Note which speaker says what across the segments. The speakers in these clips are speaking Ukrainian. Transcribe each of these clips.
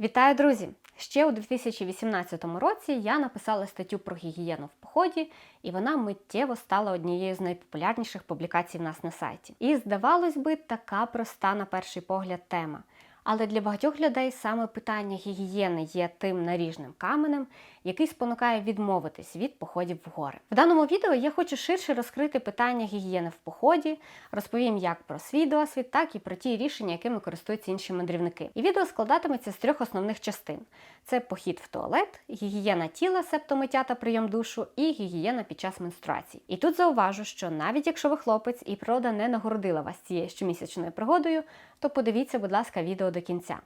Speaker 1: Вітаю, друзі! Ще у 2018 році я написала статтю про гігієну в поході, і вона миттєво стала однією з найпопулярніших публікацій в нас на сайті. І здавалось би, така проста на перший погляд тема. Але для багатьох людей саме питання гігієни є тим наріжним каменем, який спонукає відмовитись від походів в гори. В даному відео я хочу ширше розкрити питання гігієни в поході, розповім як про свій досвід, так і про ті рішення, якими користуються інші мандрівники. І відео складатиметься з трьох основних частин: це похід в туалет, гігієна тіла, себто миття та прийом душу, і гігієна під час менструації. І тут зауважу, що навіть якщо ви хлопець і природа не нагородила вас цією щомісячною пригодою, то подивіться, будь ласка, відео до кінця.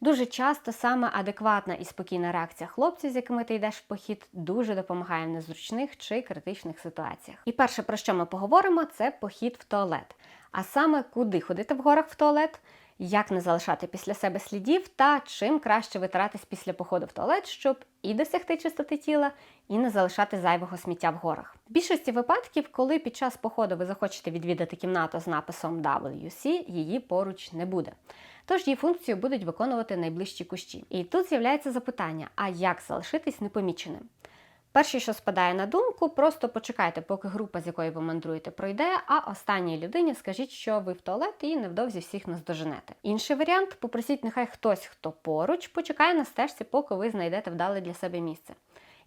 Speaker 1: Дуже часто саме адекватна і спокійна реакція хлопців, з якими ти йдеш в похід, дуже допомагає в незручних чи критичних ситуаціях. І перше, про що ми поговоримо, це похід в туалет. А саме куди ходити в горах в туалет, як не залишати після себе слідів та чим краще витиратись після походу в туалет, щоб і досягти чистоти тіла, і не залишати зайвого сміття в горах. В більшості випадків, коли під час походу ви захочете відвідати кімнату з написом WC, її поруч не буде. Тож її функцію будуть виконувати найближчі кущі. І тут з'являється запитання: а як залишитись непоміченим? Перше, що спадає на думку, просто почекайте, поки група, з якої ви мандруєте, пройде, а останній людині скажіть, що ви в туалет і невдовзі всіх наздоженете. Інший варіант попросіть, нехай хтось, хто поруч, почекає на стежці, поки ви знайдете вдале для себе місце.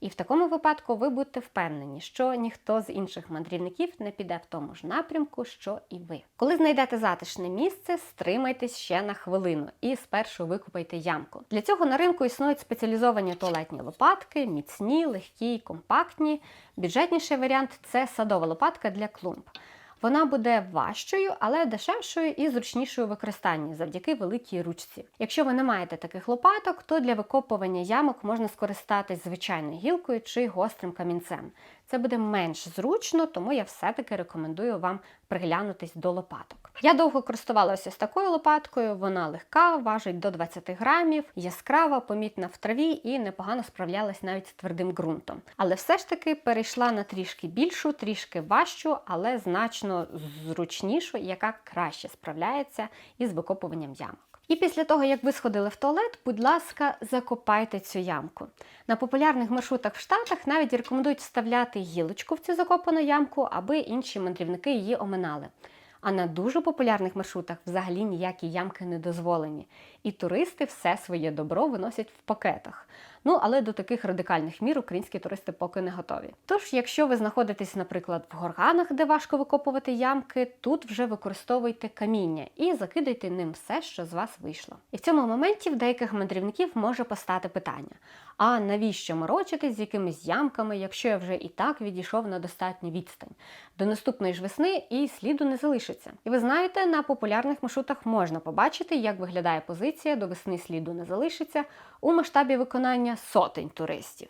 Speaker 1: І в такому випадку ви будете впевнені, що ніхто з інших мандрівників не піде в тому ж напрямку, що і ви. Коли знайдете затишне місце, стримайтесь ще на хвилину і спершу викупайте ямку. Для цього на ринку існують спеціалізовані туалетні лопатки, міцні, легкі, компактні. Бюджетніший варіант це садова лопатка для клумб. Вона буде важчою, але дешевшою і зручнішою в використанні завдяки великій ручці. Якщо ви не маєте таких лопаток, то для викопування ямок можна скористатись звичайною гілкою чи гострим камінцем. Це буде менш зручно, тому я все-таки рекомендую вам приглянутись до лопаток. Я довго користувалася з такою лопаткою, вона легка, важить до 20 грамів, яскрава, помітна в траві і непогано справлялась навіть з твердим ґрунтом. Але все ж таки перейшла на трішки більшу, трішки важчу, але значно зручнішу, яка краще справляється із викопуванням ямок. І після того, як ви сходили в туалет, будь ласка, закопайте цю ямку. На популярних маршрутах в Штатах навіть рекомендують вставляти гілочку в цю закопану ямку, аби інші мандрівники її оминали. А на дуже популярних маршрутах взагалі ніякі ямки не дозволені. І туристи все своє добро виносять в пакетах. Ну, але до таких радикальних мір українські туристи поки не готові. Тож, якщо ви знаходитесь, наприклад, в горганах, де важко викопувати ямки, тут вже використовуйте каміння і закидайте ним все, що з вас вийшло. І в цьому моменті в деяких мандрівників може постати питання: а навіщо морочитись з якимись ямками, якщо я вже і так відійшов на достатню відстань? До наступної ж весни і сліду не залишиться. І ви знаєте, на популярних маршрутах можна побачити, як виглядає позиція до весни сліду не залишиться у масштабі виконання сотень туристів.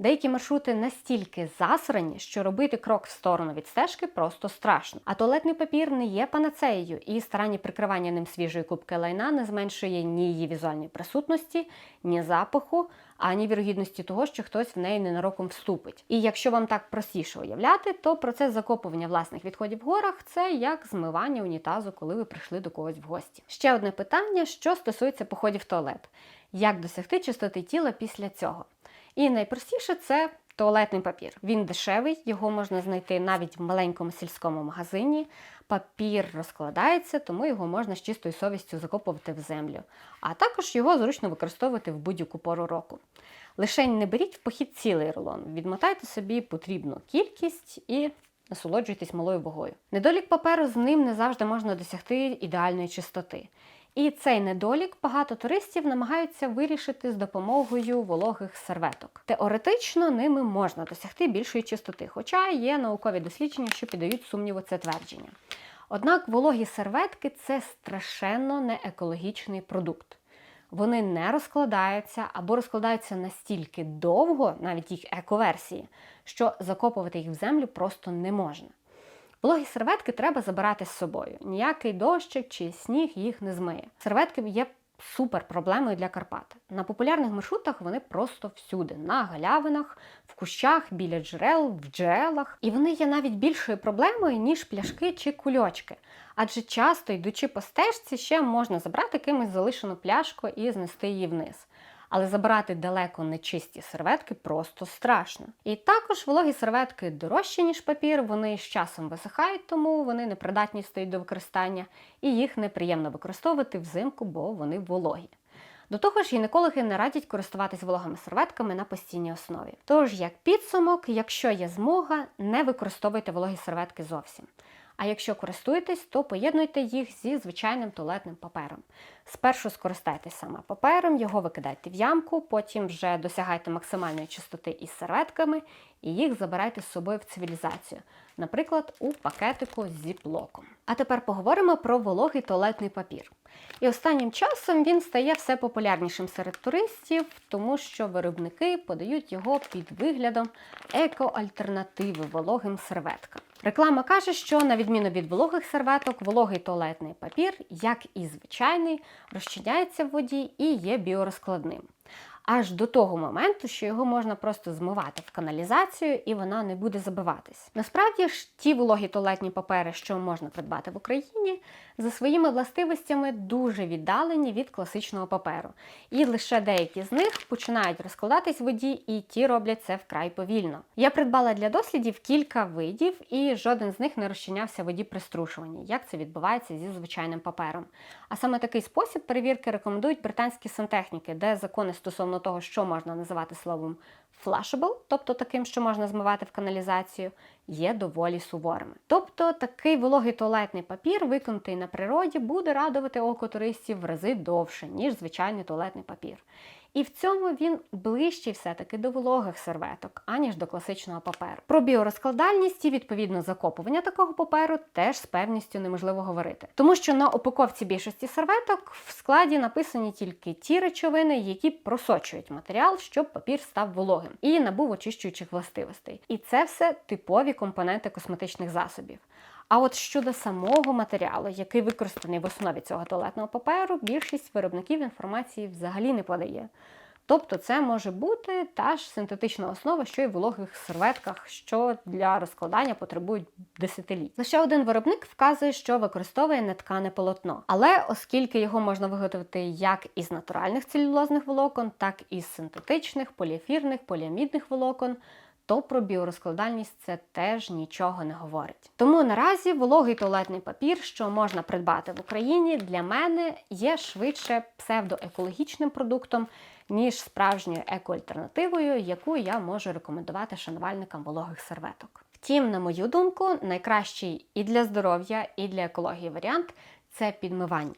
Speaker 1: Деякі маршрути настільки засрані, що робити крок в сторону від стежки просто страшно. А туалетний папір не є панацеєю, і старанні прикривання ним свіжої кубки лайна не зменшує ні її візуальної присутності, ні запаху, ані вірогідності того, що хтось в неї ненароком вступить. І якщо вам так простіше уявляти, то процес закопування власних відходів в горах це як змивання унітазу, коли ви прийшли до когось в гості. Ще одне питання, що стосується походів в туалет: як досягти чистоти тіла після цього? І найпростіше це туалетний папір. Він дешевий, його можна знайти навіть в маленькому сільському магазині. Папір розкладається, тому його можна з чистою совістю закопувати в землю. А також його зручно використовувати в будь-яку пору року. Лишень не беріть в похід цілий рулон, відмотайте собі потрібну кількість і насолоджуйтесь малою вагою. Недолік паперу з ним не завжди можна досягти ідеальної чистоти. І цей недолік багато туристів намагаються вирішити з допомогою вологих серветок. Теоретично ними можна досягти більшої чистоти, хоча є наукові дослідження, що піддають сумніву це твердження. Однак вологі серветки це страшенно неекологічний продукт. Вони не розкладаються або розкладаються настільки довго, навіть їх ековерсії, що закопувати їх в землю просто не можна. Вологі серветки треба забирати з собою. Ніякий дощик чи сніг їх не змиє. Серветки є супер проблемою для Карпат. На популярних маршрутах вони просто всюди, на галявинах, в кущах, біля джерел, в джерелах. І вони є навіть більшою проблемою, ніж пляшки чи кульочки. Адже часто, йдучи по стежці, ще можна забрати кимось залишену пляшку і знести її вниз. Але забирати далеко нечисті серветки просто страшно. І також вологі серветки дорожчі, ніж папір, вони з часом висихають, тому вони непридатні стають до використання, і їх неприємно використовувати взимку, бо вони вологі. До того ж, гінекологи не радять користуватись вологими серветками на постійній основі. Тож, як підсумок, якщо є змога, не використовуйте вологі серветки зовсім. А якщо користуєтесь, то поєднуйте їх зі звичайним туалетним папером. Спершу скористайтесь саме папером, його викидайте в ямку, потім вже досягайте максимальної чистоти із серветками і їх забирайте з собою в цивілізацію, наприклад, у пакетику з зіплоком. А тепер поговоримо про вологий туалетний папір. І останнім часом він стає все популярнішим серед туристів, тому що виробники подають його під виглядом еко-альтернативи вологим серветкам. Реклама каже, що на відміну від вологих серветок, вологий туалетний папір, як і звичайний, розчиняється в воді і є біорозкладним. Аж до того моменту, що його можна просто змивати в каналізацію і вона не буде забиватись. Насправді ж, ті вологі туалетні папери, що можна придбати в Україні, за своїми властивостями дуже віддалені від класичного паперу. І лише деякі з них починають розкладатись в воді, і ті роблять це вкрай повільно. Я придбала для дослідів кілька видів, і жоден з них не розчинявся в воді при струшуванні, як це відбувається зі звичайним папером. А саме такий спосіб перевірки рекомендують британські сантехніки, де закони стосовно того, що можна називати словом flushable, тобто таким, що можна змивати в каналізацію, є доволі суворими. Тобто такий вологий туалетний папір, виконутий на природі, буде радувати око туристів в рази довше, ніж звичайний туалетний папір. І в цьому він ближчий все-таки до вологих серветок, аніж до класичного паперу. Про біорозкладальність і відповідно закопування такого паперу теж з певністю неможливо говорити. Тому що на упаковці більшості серветок в складі написані тільки ті речовини, які просочують матеріал, щоб папір став вологим і набув очищуючих властивостей. І це все типові компоненти косметичних засобів. А от щодо самого матеріалу, який використаний в основі цього туалетного паперу, більшість виробників інформації взагалі не подає. Тобто це може бути та ж синтетична основа, що й в вологих серветках, що для розкладання потребують десятиліть. Лише один виробник вказує, що використовує неткане полотно. Але оскільки його можна виготовити як із натуральних целюлозних волокон, так і з синтетичних, поліефірних, поліамідних волокон, то про біорозкладальність це теж нічого не говорить. Тому наразі вологий туалетний папір, що можна придбати в Україні, для мене є швидше псевдоекологічним продуктом, ніж справжньою екоальтернативою, яку я можу рекомендувати шанувальникам вологих серветок. Втім, на мою думку, найкращий і для здоров'я, і для екології варіант це підмивання.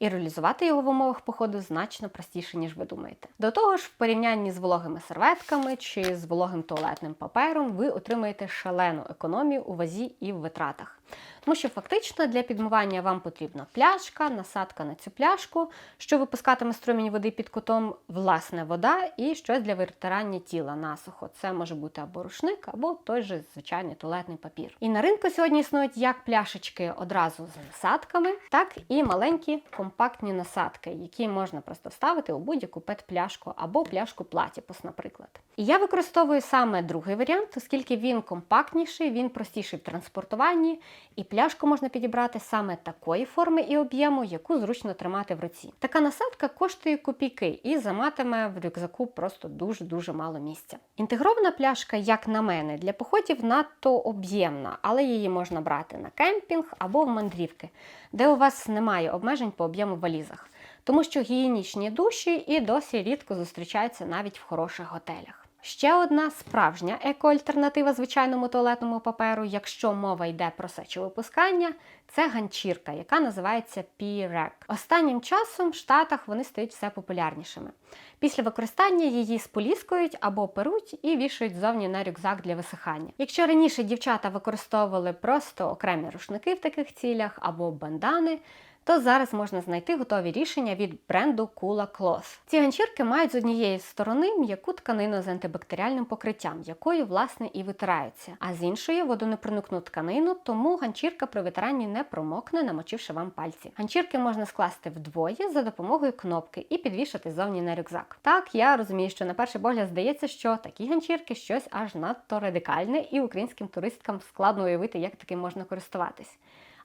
Speaker 1: І реалізувати його в умовах походу значно простіше, ніж ви думаєте. До того ж, в порівнянні з вологими серветками чи з вологим туалетним папером ви отримаєте шалену економію у вазі і в витратах. Тому що фактично для підмивання вам потрібна пляшка, насадка на цю пляшку, що випускатиме струмінь води під кутом, власне, вода і щось для витирання тіла насухо. Це може бути або рушник, або той же звичайний туалетний папір. І на ринку сьогодні існують як пляшечки одразу з насадками, так і маленькі компактні насадки, які можна просто вставити у будь-яку пет-пляшку або пляшку платіпус, наприклад. І я використовую саме другий варіант, оскільки він компактніший, він простіший в транспортуванні. І пляшку можна підібрати саме такої форми і об'єму, яку зручно тримати в руці. Така насадка коштує копійки і займатиме в рюкзаку просто дуже-дуже мало місця. Інтегрована пляшка, як на мене, для походів надто об'ємна, але її можна брати на кемпінг або в мандрівки, де у вас немає обмежень по об'єму в валізах. Тому що гігієнічні душі і досі рідко зустрічаються навіть в хороших готелях. Ще одна справжня екоальтернатива звичайному туалетному паперу, якщо мова йде про сечовипускання, це ганчірка, яка називається P-REC. Останнім часом в Штатах вони стають все популярнішими. Після використання її споліскують або перуть і вішають зовні на рюкзак для висихання. Якщо раніше дівчата використовували просто окремі рушники в таких цілях або бандани, то зараз можна знайти готові рішення від бренду Kula Cloth. Ці ганчірки мають з однієї сторони м'яку тканину з антибактеріальним покриттям, якою власне і витираються, а з іншої водонепроникну тканину, тому ганчірка при витиранні не промокне, намочивши вам пальці. Ганчірки можна скласти вдвоє за допомогою кнопки і підвішати зовні на рюкзак. Так, я розумію, що на перший погляд здається, що такі ганчірки щось аж надто радикальне, і українським туристкам складно уявити, як таким можна користуватись.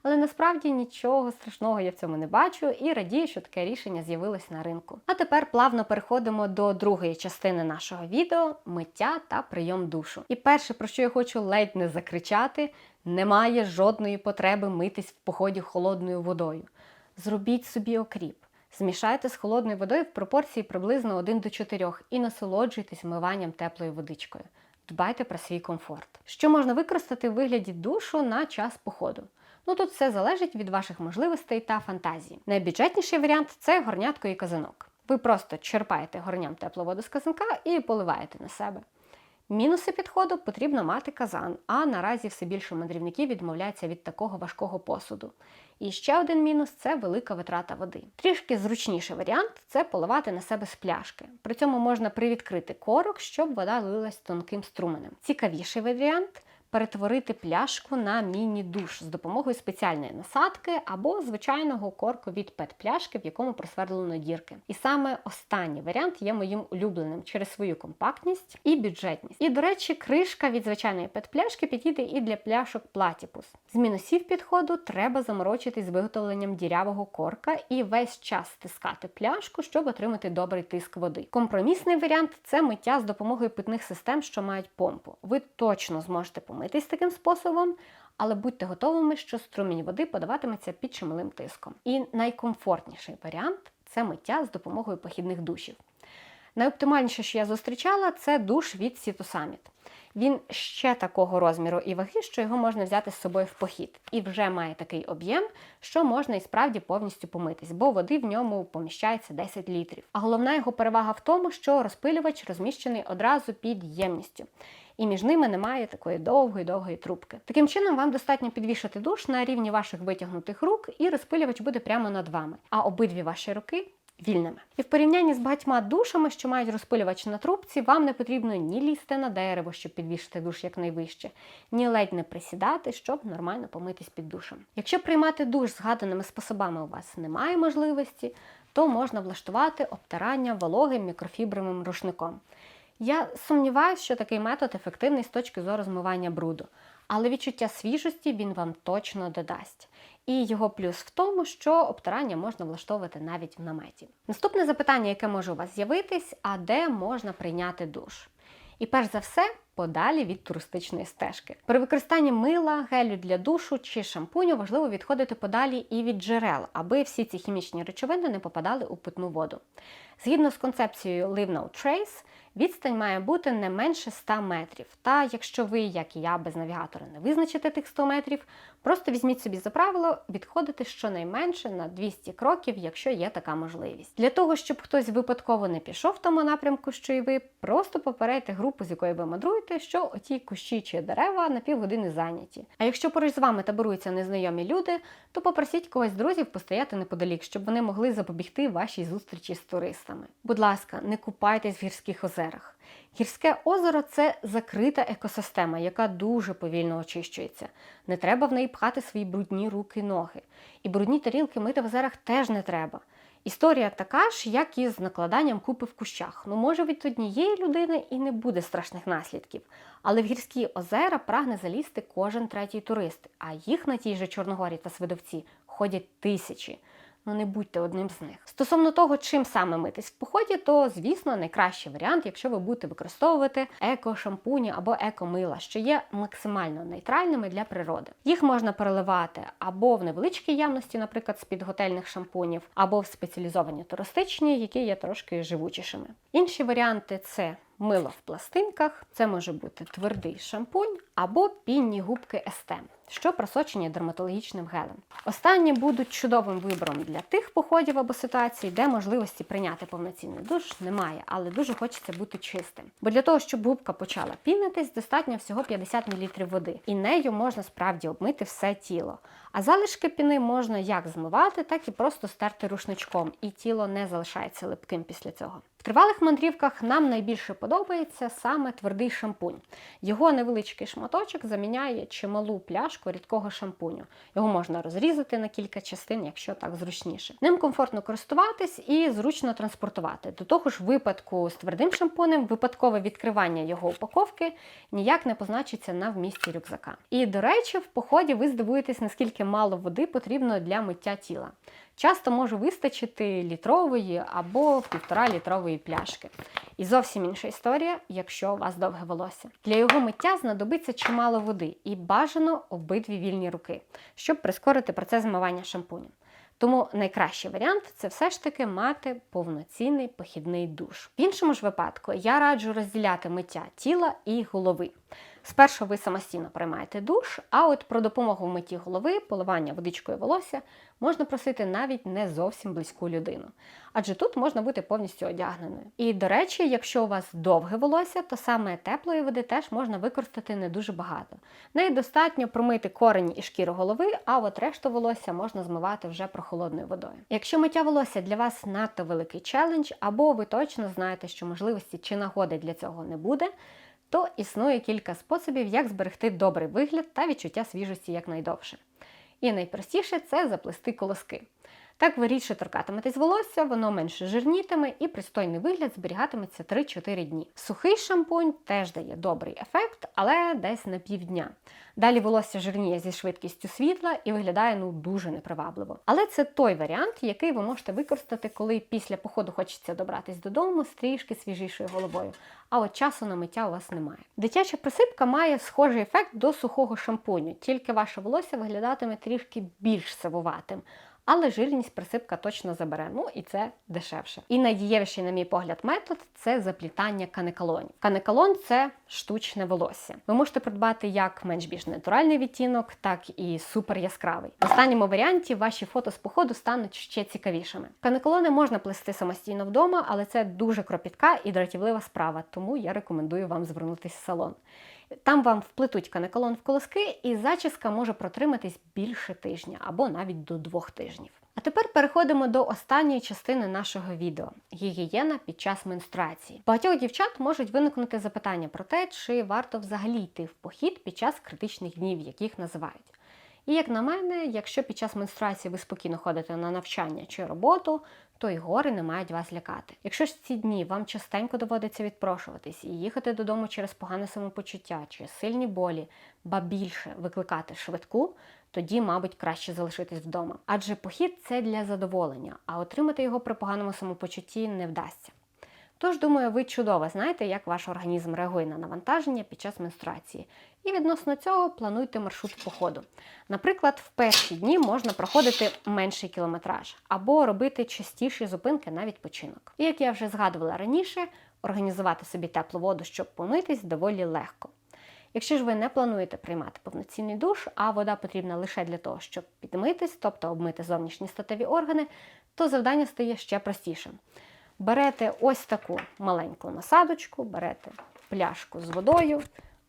Speaker 1: Але насправді нічого страшного я в цьому не бачу і радію, що таке рішення з'явилось на ринку. А тепер плавно переходимо до другої частини нашого відео миття та прийом душу. І перше, про що я хочу ледь не закричати, немає жодної потреби митись в поході холодною водою. Зробіть собі окріп. Змішайте з холодною водою в пропорції приблизно 1 до 4 і насолоджуйтесь вмиванням теплою водичкою. Дбайте про свій комфорт. Що можна використати в вигляді душу на час походу? Ну тут все залежить від ваших можливостей та фантазії. Найбюджетніший варіант це горнятко і казанок. Ви просто черпаєте горням теплу воду з казанка і поливаєте на себе. Мінуси підходу потрібно мати казан, а наразі все більше мандрівників відмовляються від такого важкого посуду. І ще один мінус це велика витрата води. Трішки зручніший варіант це поливати на себе з пляшки. При цьому можна привідкрити корок, щоб вода лилась тонким струменем. Цікавіший варіант перетворити пляшку на міні-душ з допомогою спеціальної насадки або звичайного корку від пет-пляшки, в якому просверлено дірки. І саме останній варіант є моїм улюбленим через свою компактність і бюджетність. І, до речі, кришка від звичайної пет-пляшки підійде і для пляшок платіпус. З мінусів підходу треба заморочитись з виготовленням дірявого корка і весь час стискати пляшку, щоб отримати добрий тиск води. Компромісний варіант це миття з допомогою питних систем, що мають помпу. Ви точно зможете помити митись таким способом, але будьте готовими, що струмінь води подаватиметься під чималим тиском. І найкомфортніший варіант це миття з допомогою похідних душів. Найоптимальніше, що я зустрічала, це душ від Сітусаміт. Він ще такого розміру і ваги, що його можна взяти з собою в похід. І вже має такий об'єм, що можна і справді повністю помитись, бо води в ньому поміщається 10 літрів. А головна його перевага в тому, що розпилювач розміщений одразу під ємністю. І між ними немає такої довгої довгої трубки. Таким чином, вам достатньо підвішати душ на рівні ваших витягнутих рук, і розпилювач буде прямо над вами. А обидві ваші руки вільними. І в порівнянні з багатьма душами, що мають розпилювач на трубці, вам не потрібно ні лізти на дерево, щоб підвішити душ якнайвище, ні ледь не присідати, щоб нормально помитись під душем. Якщо приймати душ згаданими способами у вас немає можливості, то можна влаштувати обтирання вологим мікрофібровим рушником. Я сумніваюся, що такий метод ефективний з точки зору змивання бруду, але відчуття свіжості він вам точно додасть. І його плюс в тому, що обтирання можна влаштовувати навіть в наметі. Наступне запитання, яке може у вас з'явитись, а де можна прийняти душ? І перш за все, подалі від туристичної стежки. При використанні мила, гелю для душу чи шампуню важливо відходити подалі і від джерел, аби всі ці хімічні речовини не попадали у питну воду. Згідно з концепцією Live No Trace, відстань має бути не менше 100 метрів. Та якщо ви, як і я, без навігатора не визначите тих 100 метрів, просто візьміть собі за правило відходити щонайменше на 200 кроків, якщо є така можливість. Для того, щоб хтось випадково не пішов в тому напрямку, що і ви, просто попередьте групу, з якою ви мандруєте, що оті кущі чи дерева на півгодини зайняті. А якщо поруч з вами таборуються незнайомі люди, то попросіть когось з друзів постояти неподалік, щоб вони могли запобігти вашій зустрічі з туристами. Будь ласка, не купайтесь в гірських озерах. Гірське озеро це закрита екосистема, яка дуже повільно очищується. Не треба в неї пхати свої брудні руки і ноги. І брудні тарілки мити в озерах теж не треба. Історія така ж, як і з накладанням купи в кущах. Ну, може, від однієї людини і не буде страшних наслідків. Але в гірські озера прагне залізти кожен третій турист, а їх на тій же Чорногорі та Свидовці ходять тисячі ну не будьте одним з них. Стосовно того, чим саме митись в поході, то звісно найкращий варіант, якщо ви будете використовувати еко-шампуні або еко-мила, що є максимально нейтральними для природи. Їх можна переливати або в невеличкій явності, наприклад, з-під готельних шампунів, або в спеціалізовані туристичні, які є трошки живучішими. Інші варіанти це мило в пластинках, це може бути твердий шампунь або пінні губки СТ, що просочені дерматологічним гелем. Останні будуть чудовим вибором для тих походів або ситуацій, де можливості прийняти повноцінний душ немає, але дуже хочеться бути чистим. Бо для того, щоб губка почала пінитись, достатньо всього 50 мл води, і нею можна справді обмити все тіло. А залишки піни можна як змивати, так і просто стерти рушничком, і тіло не залишається липким після цього. Тривалих мандрівках нам найбільше подобається саме твердий шампунь. Його невеличкий шматочок заміняє чималу пляшку рідкого шампуню. Його можна розрізати на кілька частин, якщо так зручніше. Ним комфортно користуватись і зручно транспортувати. До того ж, в випадку з твердим шампунем випадкове відкривання його упаковки ніяк не позначиться на вмісті рюкзака. І до речі, в поході ви здивуєтесь, наскільки мало води потрібно для миття тіла. Часто може вистачити літрової або півтора літрової пляшки. І зовсім інша історія, якщо у вас довге волосся. Для його миття знадобиться чимало води і бажано обидві вільні руки, щоб прискорити процес змивання шампунем. Тому найкращий варіант це все ж таки мати повноцінний похідний душ. В іншому ж випадку я раджу розділяти миття тіла і голови. Спершу ви самостійно приймаєте душ, а от про допомогу в митті голови, поливання водичкою волосся можна просити навіть не зовсім близьку людину. Адже тут можна бути повністю одягненою. І до речі, якщо у вас довге волосся, то саме теплої води теж можна використати не дуже багато. Неї достатньо промити корені і шкіру голови, а от решту волосся можна змивати вже прохолодною водою. Якщо миття волосся для вас надто великий челендж, або ви точно знаєте, що можливості чи нагоди для цього не буде то існує кілька способів, як зберегти добрий вигляд та відчуття свіжості якнайдовше. І найпростіше це заплести колоски. Так ви рідше торкатиметесь волосся, воно менше жирнітиме і пристойний вигляд зберігатиметься 3-4 дні. Сухий шампунь теж дає добрий ефект, але десь на півдня. Далі волосся жирніє зі швидкістю світла і виглядає ну дуже непривабливо. Але це той варіант, який ви можете використати, коли після походу хочеться добратись додому з трішки свіжішою головою. А от часу на миття у вас немає. Дитяча присипка має схожий ефект до сухого шампуню, тільки ваше волосся виглядатиме трішки більш сивуватим але жирність присипка точно забере. Ну і це дешевше. І найдієвіший, на мій погляд, метод це заплітання канекалонів. Канекалон це штучне волосся. Ви можете придбати як менш більш натуральний відтінок, так і супер яскравий. В останньому варіанті ваші фото з походу стануть ще цікавішими. Канекалони можна плести самостійно вдома, але це дуже кропітка і дратівлива справа, тому я рекомендую вам звернутися в салон. Там вам вплетуть канекалон в колоски, і зачіска може протриматись більше тижня або навіть до двох тижнів. А тепер переходимо до останньої частини нашого відео гігієна під час менструації. Багатьох дівчат можуть виникнути запитання про те, чи варто взагалі йти в похід під час критичних днів, яких називають. І як на мене, якщо під час менструації ви спокійно ходите на навчання чи роботу, то й гори не мають вас лякати. Якщо ж ці дні вам частенько доводиться відпрошуватись і їхати додому через погане самопочуття чи сильні болі, ба більше викликати швидку, тоді, мабуть, краще залишитись вдома. Адже похід це для задоволення, а отримати його при поганому самопочутті не вдасться. Тож, думаю, ви чудово знаєте, як ваш організм реагує на навантаження під час менструації. І відносно цього плануйте маршрут походу. Наприклад, в перші дні можна проходити менший кілометраж або робити частіші зупинки на відпочинок. І як я вже згадувала раніше, організувати собі теплу воду, щоб помитись, доволі легко. Якщо ж ви не плануєте приймати повноцінний душ, а вода потрібна лише для того, щоб підмитись, тобто обмити зовнішні статеві органи, то завдання стає ще простішим берете ось таку маленьку насадочку, берете пляшку з водою,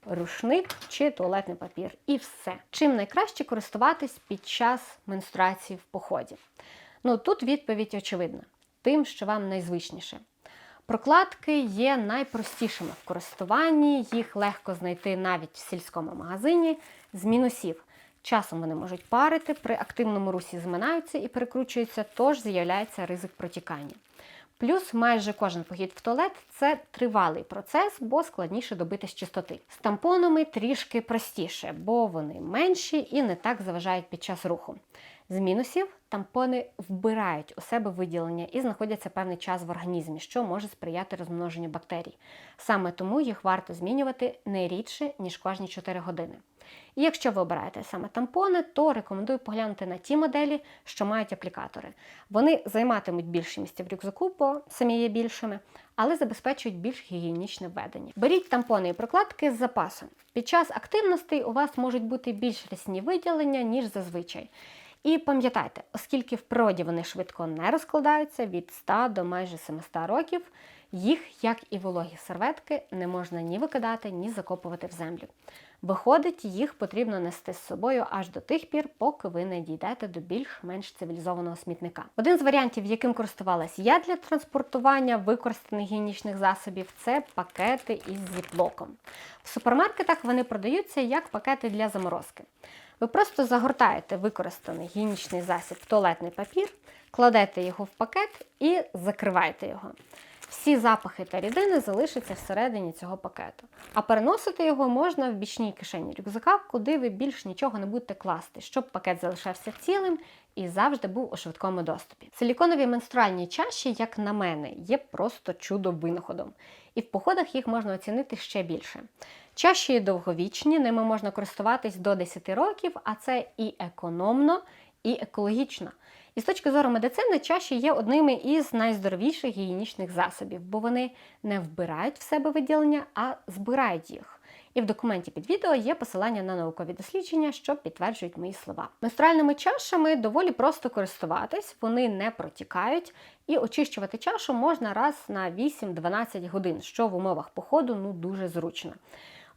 Speaker 1: рушник чи туалетний папір. І все. Чим найкраще користуватись під час менструації в поході? Ну тут відповідь очевидна: тим, що вам найзвичніше. Прокладки є найпростішими в користуванні, їх легко знайти навіть в сільському магазині з мінусів. Часом вони можуть парити, при активному русі зминаються і перекручуються, тож з'являється ризик протікання. Плюс майже кожен похід в туалет це тривалий процес, бо складніше добитись чистоти. З тампонами трішки простіше, бо вони менші і не так заважають під час руху. З мінусів тампони вбирають у себе виділення і знаходяться певний час в організмі, що може сприяти розмноженню бактерій. Саме тому їх варто змінювати не рідше, ніж кожні 4 години. І якщо ви обираєте саме тампони, то рекомендую поглянути на ті моделі, що мають аплікатори. Вони займатимуть більше місця в рюкзаку, бо самі є більшими, але забезпечують більш гігієнічне введення. Беріть тампони і прокладки з запасом. Під час активностей у вас можуть бути більш рясні виділення, ніж зазвичай. І пам'ятайте, оскільки в природі вони швидко не розкладаються від 100 до майже 700 років, їх, як і вологі серветки, не можна ні викидати, ні закопувати в землю. Виходить, їх потрібно нести з собою аж до тих пір, поки ви не дійдете до більш-менш цивілізованого смітника. Один з варіантів, яким користувалась я для транспортування використаних гігієнічних засобів, це пакети із зіплоком. В супермаркетах вони продаються як пакети для заморозки. Ви просто загортаєте використаний гігієнічний засіб в туалетний папір, кладете його в пакет і закриваєте його. Всі запахи та рідини залишаться всередині цього пакету. А переносити його можна в бічній кишені рюкзака, куди ви більш нічого не будете класти, щоб пакет залишався цілим і завжди був у швидкому доступі. Силіконові менструальні чаші, як на мене, є просто чудо винаходом. І в походах їх можна оцінити ще більше. Чаші довговічні, ними можна користуватись до 10 років, а це і економно, і екологічно. І з точки зору медицини, чаші є одними із найздоровіших гігієнічних засобів, бо вони не вбирають в себе виділення, а збирають їх. І в документі під відео є посилання на наукові дослідження, що підтверджують мої слова. Менструальними чашами доволі просто користуватись, вони не протікають, і очищувати чашу можна раз на 8-12 годин, що в умовах походу ну дуже зручно.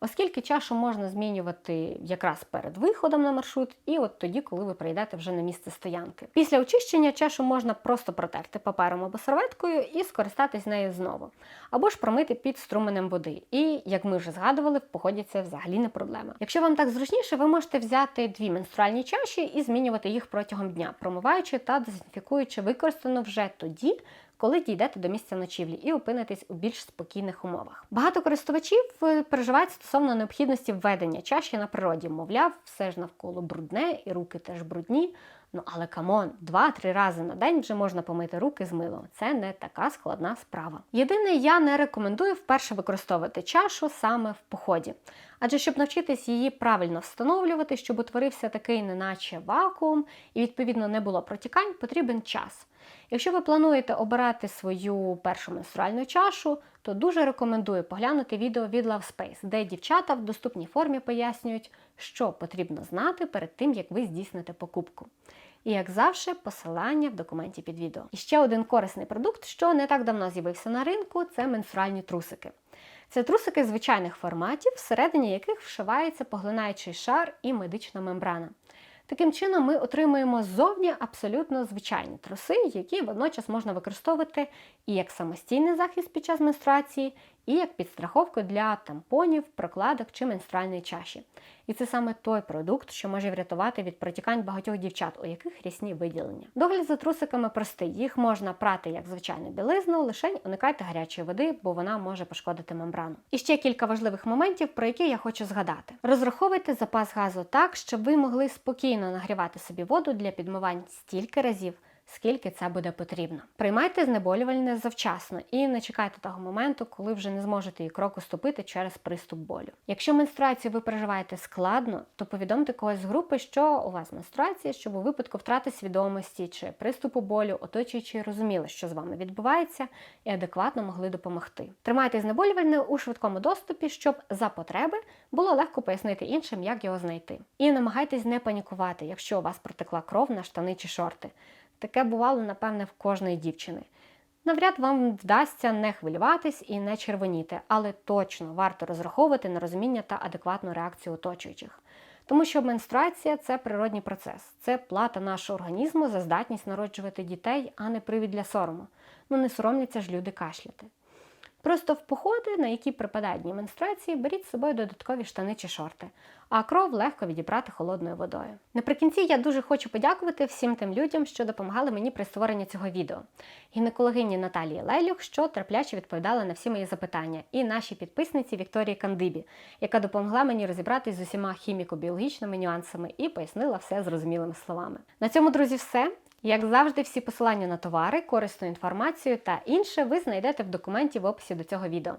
Speaker 1: Оскільки чашу можна змінювати якраз перед виходом на маршрут, і от тоді, коли ви прийдете вже на місце стоянки. Після очищення чашу можна просто протерти папером або серветкою і скористатись нею знову, або ж промити під струменем води. І, як ми вже згадували, в поході це взагалі не проблема. Якщо вам так зручніше, ви можете взяти дві менструальні чаші і змінювати їх протягом дня, промиваючи та дезінфікуючи використано вже тоді, коли дійдете до місця ночівлі і опинитесь у більш спокійних умовах. Багато користувачів е, переживають стосовно необхідності введення чаші на природі. Мовляв, все ж навколо брудне і руки теж брудні. Ну але камон, два-три рази на день вже можна помити руки з милом. Це не така складна справа. Єдине, я не рекомендую вперше використовувати чашу саме в поході. Адже щоб навчитись її правильно встановлювати, щоб утворився такий, неначе вакуум, і відповідно не було протікань, потрібен час. Якщо ви плануєте обирати свою першу менструальну чашу, то дуже рекомендую поглянути відео від LoveSpace, де дівчата в доступній формі пояснюють, що потрібно знати перед тим, як ви здійсните покупку. І, як завжди, посилання в документі під відео. І ще один корисний продукт, що не так давно з'явився на ринку, це менструальні трусики. Це трусики звичайних форматів, всередині яких вшивається поглинаючий шар і медична мембрана. Таким чином, ми отримуємо ззовні абсолютно звичайні труси, які водночас можна використовувати і як самостійний захист під час менструації, і як підстраховку для тампонів, прокладок чи менструальної чаші. І це саме той продукт, що може врятувати від протікань багатьох дівчат, у яких рісні виділення. Догляд за трусиками простий. Їх можна прати як звичайну білизну, лише уникайте гарячої води, бо вона може пошкодити мембрану. І ще кілька важливих моментів, про які я хочу згадати. Розраховуйте запас газу так, щоб ви могли спокійно нагрівати собі воду для підмивань стільки разів скільки це буде потрібно. Приймайте знеболювальне завчасно і не чекайте того моменту, коли вже не зможете і кроку ступити через приступ болю. Якщо менструацію ви переживаєте складно, то повідомте когось з групи, що у вас менструація, щоб у випадку втрати свідомості чи приступу болю, оточуючи розуміли, що з вами відбувається, і адекватно могли допомогти. Тримайте знеболювальне у швидкому доступі, щоб за потреби було легко пояснити іншим, як його знайти. І намагайтесь не панікувати, якщо у вас протекла кров на штани чи шорти. Таке бувало, напевне, в кожної дівчини. Навряд вам вдасться не хвилюватись і не червоніти, але точно варто розраховувати на розуміння та адекватну реакцію оточуючих. Тому що менструація це природній процес, це плата нашого організму за здатність народжувати дітей, а не привід для сорому. Ну не соромляться ж люди кашляти. Просто в походи, на які припадають дні менструації, беріть з собою додаткові штани чи шорти, а кров легко відібрати холодною водою. Наприкінці я дуже хочу подякувати всім тим людям, що допомагали мені при створенні цього відео. Гінекологині Наталії Лелюх, що терпляче відповідала на всі мої запитання, і нашій підписниці Вікторії Кандибі, яка допомогла мені розібратись з усіма хіміко-біологічними нюансами і пояснила все зрозумілими словами. На цьому, друзі, все. Як завжди, всі посилання на товари, корисну інформацію та інше ви знайдете в документі в описі до цього відео.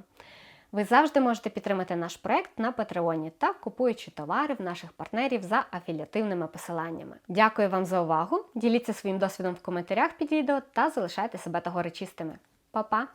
Speaker 1: Ви завжди можете підтримати наш проект на Патреоні та купуючи товари в наших партнерів за афіліативними посиланнями. Дякую вам за увагу! Діліться своїм досвідом в коментарях під відео та залишайте себе того чистими. Па-па!